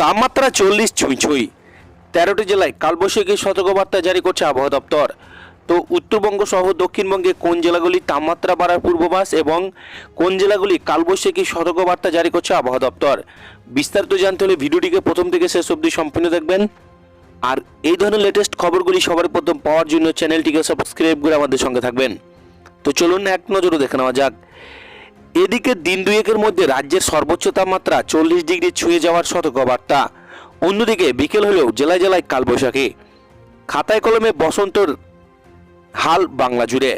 তাপমাত্রা চল্লিশ ছুঁই ছুঁই। তেরোটি জেলায় কালবৈশাখী সতর্কবার্তা জারি করছে আবহাওয়া দপ্তর। তো উত্তরবঙ্গ সহ দক্ষিণবঙ্গে কোন জেলাগুলি তাপমাত্রা বাড়ার পূর্বাভাস এবং কোন জেলাগুলি কালবৈশাখী সতর্কবার্তা জারি করছে আবহাওয়া দপ্তর? বিস্তারিত জানতে হলে ভিডিওটিকে প্রথম থেকে শেষ অবধি সম্পূর্ণ দেখবেন। আর এই ধরনের লেটেস্ট খবরগুলি সবার প্রথম পাওয়ার জন্য চ্যানেলটিকে সাবস্ক্রাইব করে আমাদের সঙ্গে থাকবেন। তো চলুন এক নজরে দেখে নেওয়া যাক। এদিকে দিন দুয়েকের মধ্যে রাজ্যের সর্বোচ্চ তাপমাত্রা চল্লিশ ডিগ্রি ছুঁয়ে যাওয়ার সতর্কবার্তা। অন্যদিকে বিকেল হলেও জেলায় জেলায় কালবৈশাখী। খাতায় কলমে বসন্তর হাল বাংলা জুড়ে।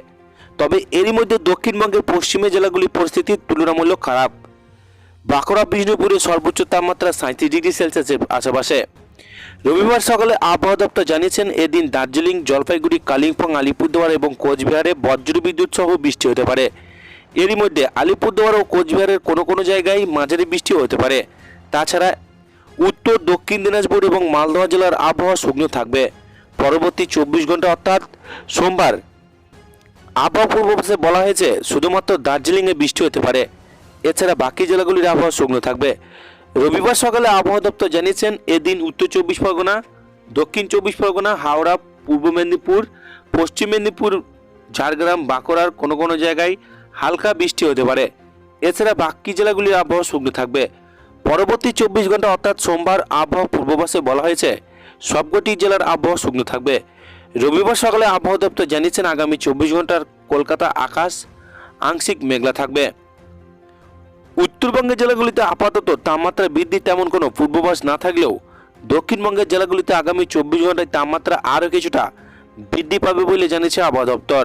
তবে এরই মধ্যে দক্ষিণবঙ্গের পশ্চিমে জেলাগুলির পরিস্থিতি তুলনামূলক খারাপ। বাঁকুড়া, বিষ্ণুপুরে সর্বোচ্চ তাপমাত্রা সাঁত্রিশ ডিগ্রি সেলসিয়াসের আশেপাশে। রবিবার সকালে আবহাওয়া দপ্তর জানিয়েছেন, এদিন দার্জিলিং, জলপাইগুড়ি, কালিম্পং, আলিপুরদুয়ার এবং কোচবিহারে বজ্রবিদ্যুৎ সহ বৃষ্টি হতে পারে। এরই মধ্যে আলিপুরদুয়ার ও কোচবিহারের কোনো কোনো জায়গায় মাঝারি বৃষ্টি হতে পারে। তাছাড়া উত্তর, দক্ষিণ দিনাজপুর এবং মালদহ জেলার আবহাওয়া শুকনো থাকবে। পরবর্তী চব্বিশ ঘণ্টা অর্থাৎ সোমবার আবহাওয়া পূর্বাভাসে বলা হয়েছে শুধুমাত্র দার্জিলিংয়ে বৃষ্টি হতে পারে। এছাড়া বাকি জেলাগুলির আবহাওয়া শুকনো থাকবে। রবিবার সকালে আবহাওয়া দপ্তর জানিয়েছেন, এদিন উত্তর চব্বিশ পরগনা, দক্ষিণ চব্বিশ পরগনা, হাওড়া, পূর্ব মেদিনীপুর, পশ্চিম মেদিনীপুর, ঝাড়গ্রাম, বাঁকুড়ার কোনো কোনো জায়গায় হালকা বৃষ্টি হতে পারে। এছাড়া বাকি জেলাগুলির আবহাওয়া শুকনো থাকবে। পরবর্তী চব্বিশ ঘণ্টা অর্থাৎ সোমবার আবহাওয়া পূর্বাভাসে বলা হয়েছে, সবকটি জেলার আবহাওয়া শুকনো থাকবে। রবিবার সকালে আবহাওয়া দপ্তর জানিয়েছেন, আগামী চব্বিশ ঘণ্টার কলকাতা আকাশ আংশিক মেঘলা থাকবে। উত্তরবঙ্গের জেলাগুলিতে আপাতত তাপমাত্রা বৃদ্ধি তেমন কোনো পূর্বাভাস না থাকলেও দক্ষিণবঙ্গের জেলাগুলিতে আগামী চব্বিশ ঘন্টায় তাপমাত্রা আরও কিছুটা বৃদ্ধি পাবে বলে জানিয়েছে আবহাওয়া দপ্তর।